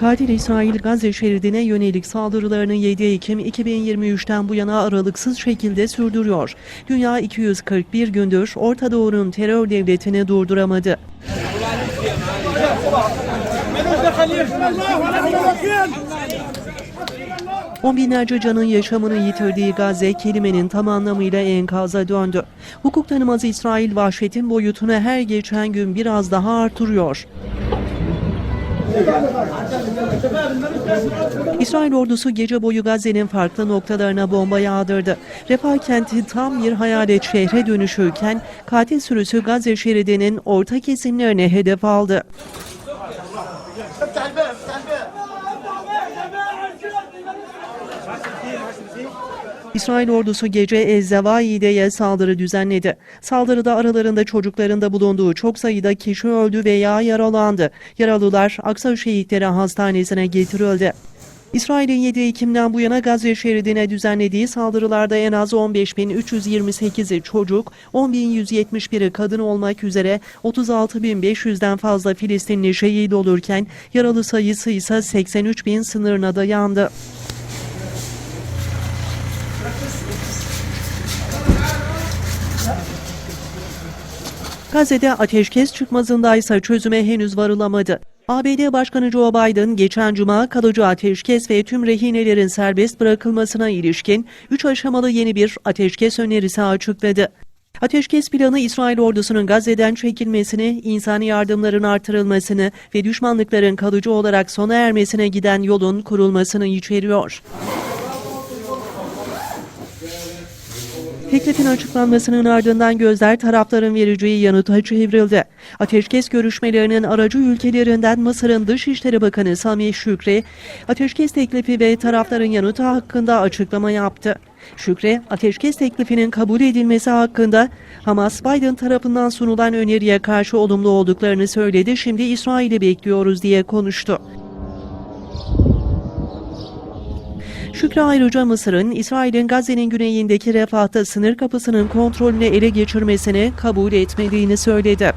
Katil İsrail Gazze şeridine yönelik saldırılarını 7 Ekim 2023'ten bu yana aralıksız şekilde sürdürüyor. Dünya 241 gündür Orta Doğu'nun terör devletini durduramadı. On binlerce canın yaşamını yitirdiği Gazze kelimenin tam anlamıyla enkaza döndü. Hukuk tanımaz İsrail vahşetin boyutunu her geçen gün biraz daha artırıyor. İsrail ordusu gece boyu Gazze'nin farklı noktalarına bomba yağdırdı. Refah kenti tam bir hayalet şehre dönüşürken katil sürüsü Gazze şeridinin orta kesimlerine hedef aldı. İsrail ordusu gece Ezzevai'ye saldırı düzenledi. Saldırıda aralarında çocukların da bulunduğu çok sayıda kişi öldü veya yaralandı. Yaralılar Aksa Şehitleri Hastanesi'ne getirildi. İsrail'in 7 Ekim'den bu yana Gazze şeridine düzenlediği saldırılarda en az 15.328'i çocuk, 10.171'i kadın olmak üzere 36.500'den fazla Filistinli şehit olurken yaralı sayısı ise 83.000 sınırına dayandı. Gazze'de ateşkes çıkmazındaysa çözüme henüz varılamadı. ABD Başkanı Joe Biden geçen cuma kalıcı ateşkes ve tüm rehinelerin serbest bırakılmasına ilişkin 3 aşamalı yeni bir ateşkes önerisi açıkladı. Ateşkes planı İsrail ordusunun Gazze'den çekilmesini, insani yardımların artırılmasını ve düşmanlıkların kalıcı olarak sona ermesine giden yolun kurulmasını içeriyor. Teklifin açıklanmasının ardından gözler tarafların vereceği yanıta çevrildi. Ateşkes görüşmelerinin aracı ülkelerinden Mısır'ın Dışişleri Bakanı Sami Şükri, ateşkes teklifi ve tarafların yanıtı hakkında açıklama yaptı. Şükri, ateşkes teklifinin kabul edilmesi hakkında Hamas, Biden tarafından sunulan öneriye karşı olumlu olduklarını söyledi, şimdi İsrail'i bekliyoruz diye konuştu. Şükrü ayrıca Mısır'ın İsrail'in Gazze'nin güneyindeki Refah'ta sınır kapısının kontrolünü ele geçirmesini kabul etmediğini söyledi.